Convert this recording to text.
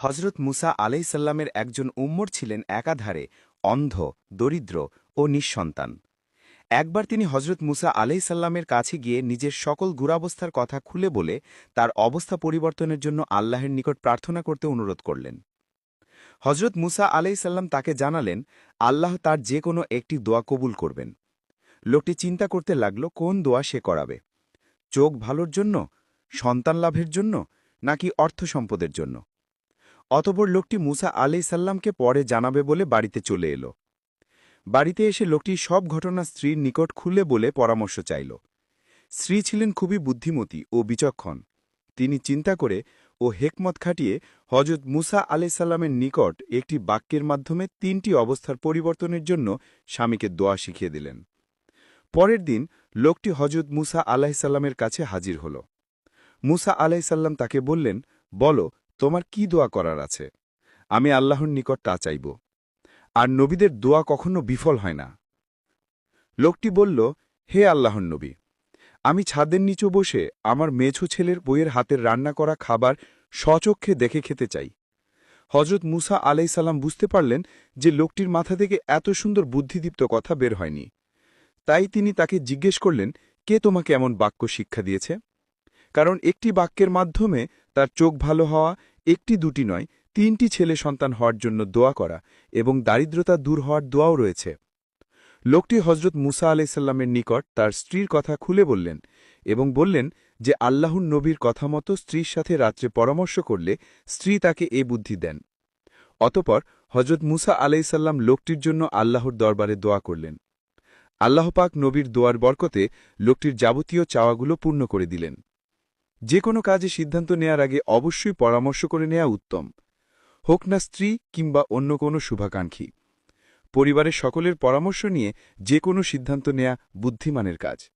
হজরত মুসা আলাইসাল্লামের একজন উম্মর ছিলেন একাধারে অন্ধ, দরিদ্র ও নিঃসন্তান। একবার তিনি হজরত মুসা আলাইসাল্লামের কাছে গিয়ে নিজের সকল গুরাবস্থার কথা খুলে বলে তার অবস্থা পরিবর্তনের জন্য আল্লাহের নিকট প্রার্থনা করতে অনুরোধ করলেন। হজরত মুসা আলাইসাল্লাম তাকে জানালেন, আল্লাহ তার যে কোনো একটি দোয়া কবুল করবেন। লোকটি চিন্তা করতে লাগল, কোন দোয়া সে করাবে? চোখ ভালোর জন্য? সন্তান লাভের জন্য? নাকি অর্থ সম্পদের জন্য? অতপর লোকটি মুসা আলাই সাল্লামকে পরে জানাবে বলে বাড়িতে চলে এলো। বাড়িতে এসে লোকটি সব ঘটনা স্ত্রীর নিকট খুলে বলে পরামর্শ চাইল। স্ত্রী ছিলেন খুবই বুদ্ধিমতী ও বিচক্ষণ। তিনি চিন্তা করে ও হেকমত খাটিয়ে হজরত মুসা আলাইসাল্লামের নিকট একটি বাক্যের মাধ্যমে তিনটি অবস্থার পরিবর্তনের জন্য স্বামীকে দোয়া শিখিয়ে দিলেন। পরের দিন লোকটি হজরত মুসা আলাহিসাল্লামের কাছে হাজির হল। মুসা আলাইসাল্লাম তাকে বললেন, বলো তোমার কি দোয়া করার আছে? আমি আল্লাহর নিকট তা চাইব। আর নবীদের দোয়া কখনো বিফল হয় না। লোকটি বলল, হে আল্লাহর নবী, আমি ছাদের নিচে বসে আমার মেছো ছেলের বইয়ের হাতের রান্না করা খাবার স্বচক্ষে দেখে খেতে চাই। হজরত মুসা আলাইসাল্লাম বুঝতে পারলেন যে লোকটির মাথা থেকে এত সুন্দর বুদ্ধিদীপ্ত কথা বের হয়নি। তাই তিনি তাকে জিজ্ঞেস করলেন, কে তোমাকে এমন বাক্য শিক্ষা দিয়েছে? কারণ একটি বাক্যের মাধ্যমে তার চোখ ভালো হওয়া, একটি দুটি নয়, তিনটি ছেলে সন্তান হওয়ার জন্য দোয়া করা এবং দারিদ্রতা দূর হওয়ার দোয়াও রয়েছে। লোকটি হজরত মুসা আলাইসাল্লামের নিকট তার স্ত্রীর কথা খুলে বললেন এবং বললেন যে, আল্লাহর নবীর কথা মতো স্ত্রীর সাথে রাত্রে পরামর্শ করলে স্ত্রী তাকে এ বুদ্ধি দেন। অতপর হজরত মুসা আলাইসাল্লাম লোকটির জন্য আল্লাহর দরবারে দোয়া করলেন। আল্লাহপাক নবীর দোয়ার বরকতে লোকটির যাবতীয় চাওয়াগুলো পূর্ণ করে দিলেন। যে কোনো কাজে সিদ্ধান্ত নেয়ার আগে অবশ্যই পরামর্শ করে নেওয়া উত্তম। হোক না স্ত্রী কিংবা অন্য কোনো শুভাকাঙ্ক্ষী। পরিবারের সকলের পরামর্শ নিয়ে যে কোনো সিদ্ধান্ত নেয়া বুদ্ধিমানের কাজ।